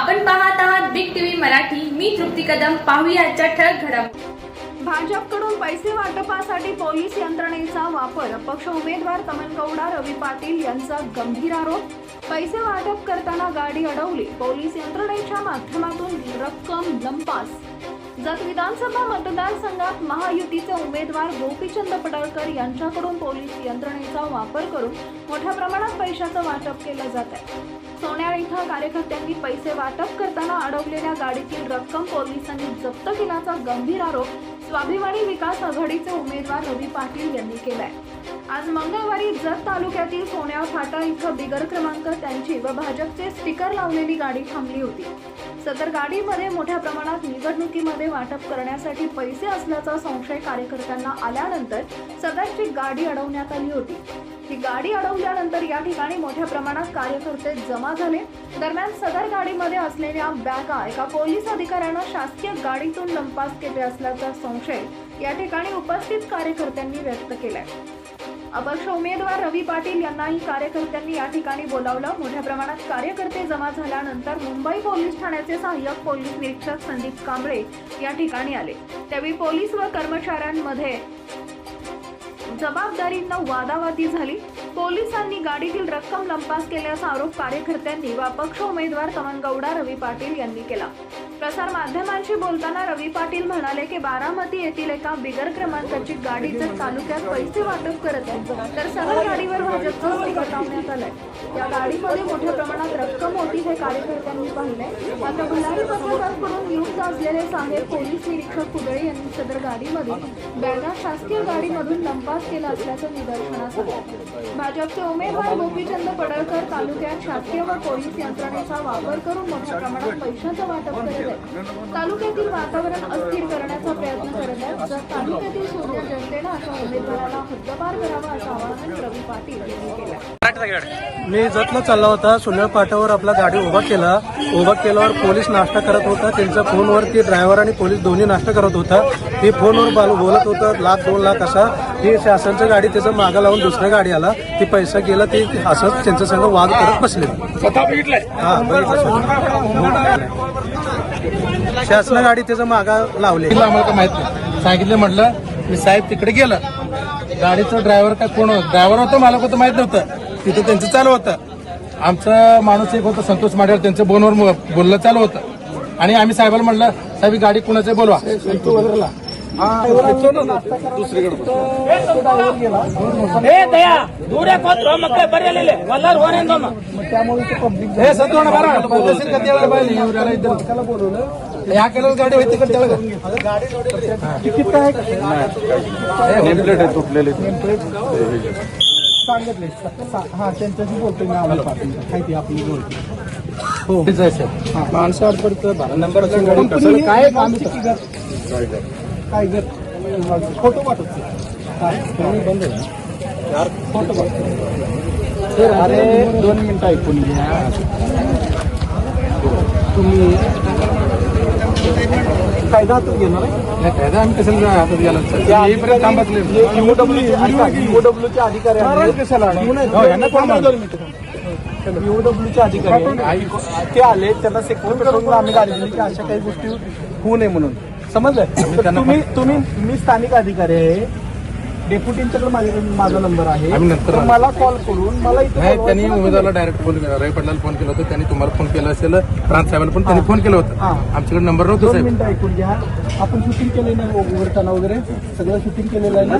आपण पाहत आहात बिग टीव्ही मराठी. मी तृप्ती कदम. पाहूया ठळक घडामोडी भाजपकडून पैसे वाटपासाठी पोलीस यंत्रणेचा वापर. पक्ष उमेदवार कमलगौडा रवी पाटील यांचा गंभीर आरोप. पैसे वाटप करताना गाडी अडवली. पोलीस यंत्रणेच्या माध्यमातून रक्कम लंपास. जत विधानसभा मतदारसंघात महायुतीचे उमेदवार गोपीचंद पडळकर यांच्याकडून पोलीस यंत्रणेचा वापर करून मोठ्या प्रमाणात पैशाचं वाटप केलं जात आहे सोन्याळ इथं कार्यकर्त्यांनी पैसे वाटप करताना अडवलेल्या गाडीतील रक्कम पोलिसांनी जप्त केल्याचा गंभीर आरोप स्वाभिमानी विकास आघाडीचे उमेदवार रवी पाटील यांनी केलाय. आज मंगळवारी जत तालुक्यातील सोन्याळ फाटा इथं बिगर क्रमांक त्यांची व भाजपचे स्टिकर लावलेली गाडी थांबली होती. सदर गाडीमध्ये मोठ्या प्रमाणात निवडणुकीमध्ये वाटप करण्यासाठी पैसे असल्याचा संशय कार्यकर्त्यांना आल्यानंतर सदरची गाडी अडवण्यात आली होती. ही गाडी अडवल्यानंतर या ठिकाणी मोठ्या प्रमाणात कार्यकर्ते जमा झाले. दरम्यान सदर गाडीमध्ये असलेल्या बॅगा एका पोलीस अधिकाऱ्यानं शासकीय गाडीतून लंपास केले असल्याचा संशय या ठिकाणी उपस्थित कार्यकर्त्यांनी व्यक्त केलाय. अपक्ष उमेदवार रवी पाटील यांनाही कार्यकर्त्यांनी या ठिकाणी बोलावलं. मोठ्या प्रमाणात कार्यकर्ते जमा झाल्यानंतर मुंबई पोलीस ठाण्याचे सहाय्यक पोलीस निरीक्षक संदीप कांबळे या ठिकाणी आले. त्यावेळी पोलीस व कर्मचाऱ्यांमध्ये जबाबदारीनं वादावादी झाली. पोलिसांनी गाडीतील रक्कम लंपास केल्याचा आरोप कार्यकर्त्यांनी व अपक्ष उमेदवार कमनगौडा रवी पाटील यांनी केला. प्रसार माध्यमांशी बोलताना रवी पाटील म्हणाले की बारामती येथील एका बिगर क्रमांकाची गाडी जर तालुक्यात पैसे वाटप करत आहे तर सगळ्या गाडीवर भाजपचा स्टिकर लावण्यात आलंय. या गाडीमध्ये मोठ्या प्रमाणात रक्कम होती हे कार्यकर्त्यांनी पाहिले आता भंडारी पत्रकारांकडून न्यूज गाजलेले साहेब पोलीस निरीक्षक कुदळे यांनी सदर गाडीमध्ये बॅगा शासकीय गाडीमधून लंपास केला असल्याचं निदर्शनास आलं. भाजपचे उमेदवार गोपीचंद पडळकर तालुक्यात शासकीय व पोलीस यंत्रणेचा वापर करून मोठ्या प्रमाणात पैशाचं वाटप करत आहेत. तालुक्यातील वातावरण अस्थिर करण्याचा प्रयत्न करत आहेत. जर तालुक्यातील शून्य जनतेनं अशा उमेदवाराला हद्दपार करावा असं आवाहन रवी पाटील यांनी केलं. मी जतला चालला होता सुन्या पाटावर आपला गाडी उभा केला. उभा केल्यावर पोलीस नाश्ता करत होता. त्यांच्या फोनवरती ड्रायव्हर आणि पोलीस दोन्ही नाश्ता करत होता. ते फोनवर बाल- बोलत होतं लाख दोन लाख असा. ती शासनची गाडी त्याचं मागं लावून दुसऱ्या गाडी आला. ती पैसा गेला ते असं त्यांच्या संग वाद करत बसले. हा बघितलं शासन गाडी त्याचं मागा लावले. तिला आम्हाला काय माहीत नाही. सांगितलं म्हटलं मी साहेब तिकडे गेलं. गाडीचं ड्रायव्हर काय कोण ड्रायव्हर होतं मला होतं माहीत नव्हतं. तिथं त्यांचं चालू होतं. आमचं माणूस एक होतं संतोष माड्यावर त्यांचं फोनवर मो- बोलणं चालू होतं. आणि आम्ही साहेबाला म्हटलं साहेब ही गाडी कुणाचं बोलवा. हे या केलं गाडी होती त्याला? सांगितले. हा त्यांच्याशी बोलतोय मी आम्हाला माहिती आपली बोलतो हो. माणसं अडपडतं नंबर काय काम काय घर? फोटो पाठवतो. बंद फोटो पाठवतो. अरे दोन मिनिटं ऐकून घ्या. तुम्ही कायदा हातात घेणार आहे. नाही, कायदा आम्ही कशाला हातात गेला येईपर्यंत थांबत नाही. ईओडब्ल्यूचे अधिकारी हो, यांना कोण मारलं? ईओडब्ल्यूचे अधिकारी आहेत. ते आले त्यांना सेक्युर करून आम्ही गाडी दिली की अशा काही गोष्टी होऊ नये म्हणून. समजलं तर तुम्ही तुम्ही मी स्थानिक अधिकारी आहे. डेप्युटींच्याकडे माझा नंबर आहे. आम्ही नंतर तर मला कॉल करून मला इथे नाही त्यांनी बोलवायचं उमेदवाराला डायरेक्ट फोन केला. रवी पटलाला फोन केला होता. त्यांनी तुम्हाला फोन केला असेल. प्रांत साहेबांना पण त्यांनी फोन केलं होतं. हा. आमच्याकडे नंबर नव्हता दोन साहेब. मिनिटं ऐकून घ्या. आपण शूटिंग केलेलं आहे ओव्हरटाना वगैरे? सगळं शूटिंग केलेलं आहे ना?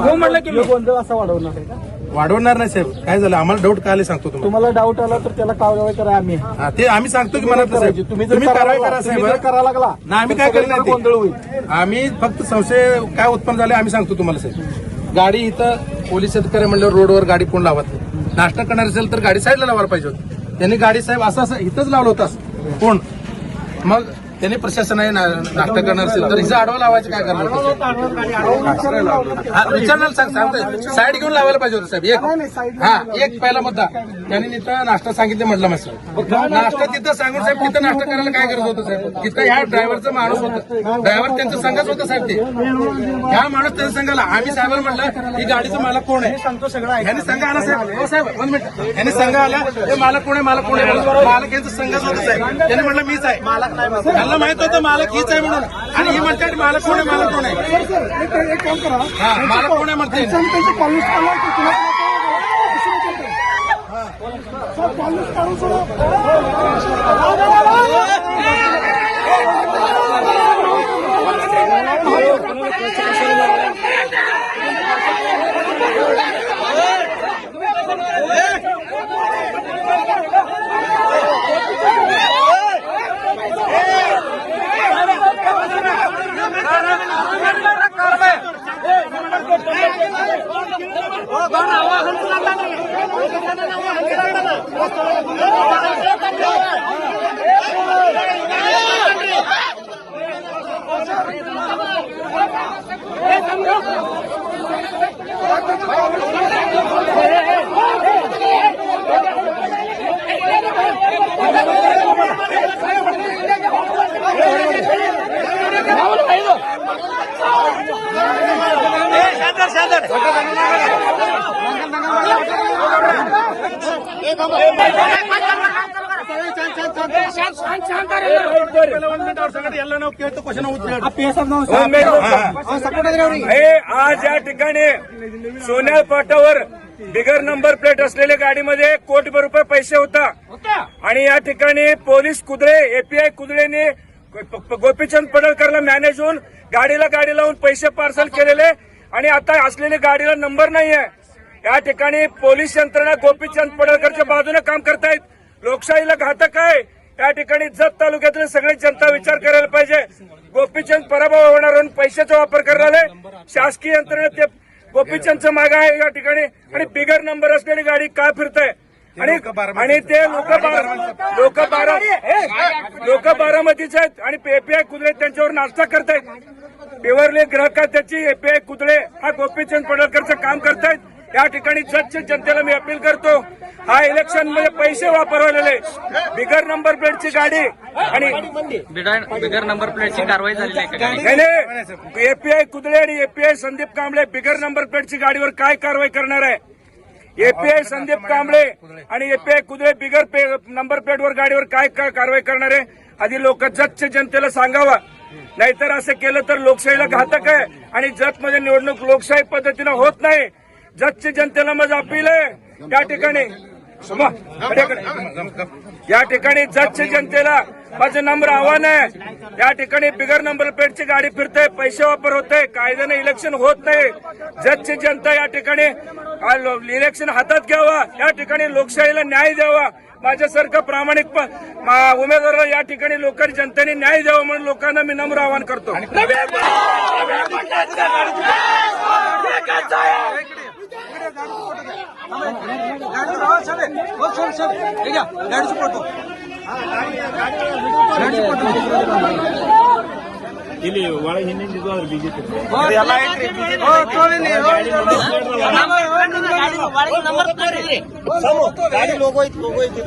हो म्हटलं की हे गोंधळ असा वाढवणार आहे का? वाढवणार नाही साहेब. काय झालं? आम्हाला डाऊट काय सांगतो तुम्हाला. तुम्हाला डाऊट आला तर त्याला कारवाई करा आम्ही. हा, ते आम्ही सांगतो की मला करायची. तुम्ही जर तुम्ही कारवाई करा साहेब. करायला लागला नाही आम्ही तर काय करणार सगळीकडे गोंधळ होईल. आम्ही फक्त संशय काय उत्पन्न झाले आम्ही सांगतो तुम्हाला साहेब. गाडी इथं पोलीस अधिकारी म्हणल्यावर रोडवर गाडी कोण लावत नाही. नाश्ता करणार असेल तर गाडी साईडला लावायला पाहिजे होती. त्यांनी गाडी साहेब असं असं इथंच लावलं होतं असं. कोण? मग त्यांनी प्रशासनाने ना- नाश्ता करणार असेल. तर हिचा आडवा लावायचं काय करणार विचारणार सांग सांगतोय. साईड घेऊन लावायला पाहिजे होतं साहेब. एक हा एक पहिला मुद्दा. त्यांनी तिथं नाश्ता सांगितलं म्हटलं मग साहेब. नाश्ता तिथं सांगून साहेब तिथं नाश्ता करायला काय गरज होतं साहेब? तिथं ह्या ड्रायव्हरचा माणूस होता. ड्रायव्हर त्यांचा संघच होता साहेब ते. ह्या माणूस त्यांचा संघाला. आम्ही साहेबांना म्हटलं ही गाडीचा मालक कोण आहे? ह्याने संघ आला साहेब. हो साहेब दोन मिनिट ह्याने संघ आला हे मालक कोण आहे? मालक कोण आहे. मालक यांचा संघच होता साहेब. त्याने म्हटलं मीच आहे. त्यांना माहीत होतं मालक हीच आहे म्हणून. आणि ही म्हणतात मालक कोण आहे मालक कोण आहे? एक काम करा. मालक कोण आहे म्हणते? ಎಲ್ಲ ನಾವು ಕೇಳ್ತು ಕ್ವಶನ್ हे आज या ठिकाणी सोन्या पाटावर बिगर नंबर प्लेट असलेल्या गाडीमध्ये कोटीभर रुपये पैसे होता आणि या ठिकाणी पोलीस कुदळे एपीआय कुदळेने गोपीचंद पडळकरला मॅनेज होऊन गाडीला गाडी लावून पैसे पार्सल केलेले आणि आता असलेली गाडीला नंबर नाही आहे या ठिकाणी पोलीस यंत्रणा गोपीचंद पडळकरच्या बाजूने काम करतायत. लोकशाहीला घातक आहे. या ठिकाणी जत तालुक्यातले सगळे जनता विचार करायला पाहिजे. गोपीचंद पराभव होणार म्हणून पैशाचा वापर करणारे शासकीय यंत्रणेत ते गोपीचंदचं माग आहे या ठिकाणी. आणि बिगर नंबर असलेली गाडी का फिरताय? आणि आणि ते लोक लोक बारा लोक बारामतीचे आहेत. आणि एपीआय कुदळे त्यांच्यावर नाश्ता करतायत. पिवरले ग्राहक त्याची एपीआय कुदळे हा गोपीचंद पडळकरचं काम करतायत. या ठिकाणी जजच्या जनतेला मी अपील करतो हा इलेक्शनमध्ये पैसे वापरवलेले बिगर नंबर प्लेटची गाडी आणि बिगर नंबर प्लेटची कारवाई झालेली एपीआय कुदळे आणि एपीआय संदीप कांबळे बिगर नंबर प्लेटची गाडीवर काय कारवाई करणार आहे? एपीआय संदीप कांबळे आणि एपीआय कुदळे बिगर नंबर प्लेटवर गाडीवर काय कारवाई करणार आहे? आधी लोक जतच्या जनतेला सांगावा. नाहीतर असं केलं तर लोकशाहीला घातक आहे आणि जतमध्ये निवडणूक लोकशाही पद्धतीनं होत नाही. जतच्या जनतेला माझं अपील आहे. त्या ठिकाणी या ठिकाणी जजच्या जनतेला माझं नम्र आव्हान आहे. या ठिकाणी बिगर नंबर प्लेटची गाडी फिरते पैसे वापर होते कायद्याने इलेक्शन होत नाही. जजची जनता या ठिकाणी इलेक्शन हातात घ्यावा. या ठिकाणी लोकशाहीला न्याय द्यावा. माझ्यासारखं प्रामाणिक प- उमेदवाराला या ठिकाणी लोकांनी जनतेने न्याय द्यावा म्हणून लोकांना मी नम्र आवाहन करतो. गाडीचं ಇಲ್ಲಿ ಒಳ ಹಿಂದಿನ ಇದು ಅದ್ರ ಬಿಜೆಪಿ ಗಾಡಿ ಲೋಗೋ ಐತಿ ಲೋಗೋ ಐತಿ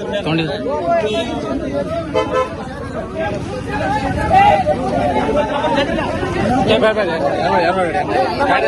ಗಾಡಿ